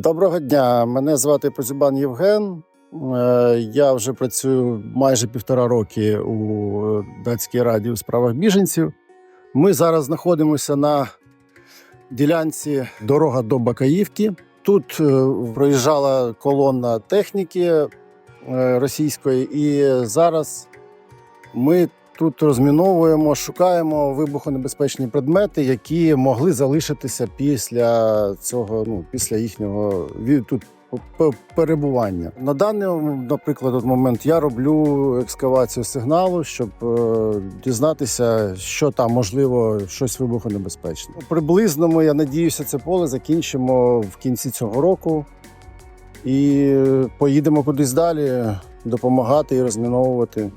Доброго дня, мене звати Позюбан Євген. Е, Я вже працюю майже півтора роки у датській раді у справах біженців. Ми зараз знаходимося на ділянці дорога до Бакаївки. Тут е, проїжджала колона техніки е, російської, і зараз ми тут розміновуємо, шукаємо вибухонебезпечні предмети, які могли залишитися після цього, ну після їхнього тут перебування. На даний, наприклад, от момент я роблю екскавацію сигналу, щоб е, дізнатися, що там можливо щось вибухонебезпечне. Приблизно ми, я надіюся, це поле закінчимо в кінці цього року і поїдемо кудись далі допомагати і розміновувати.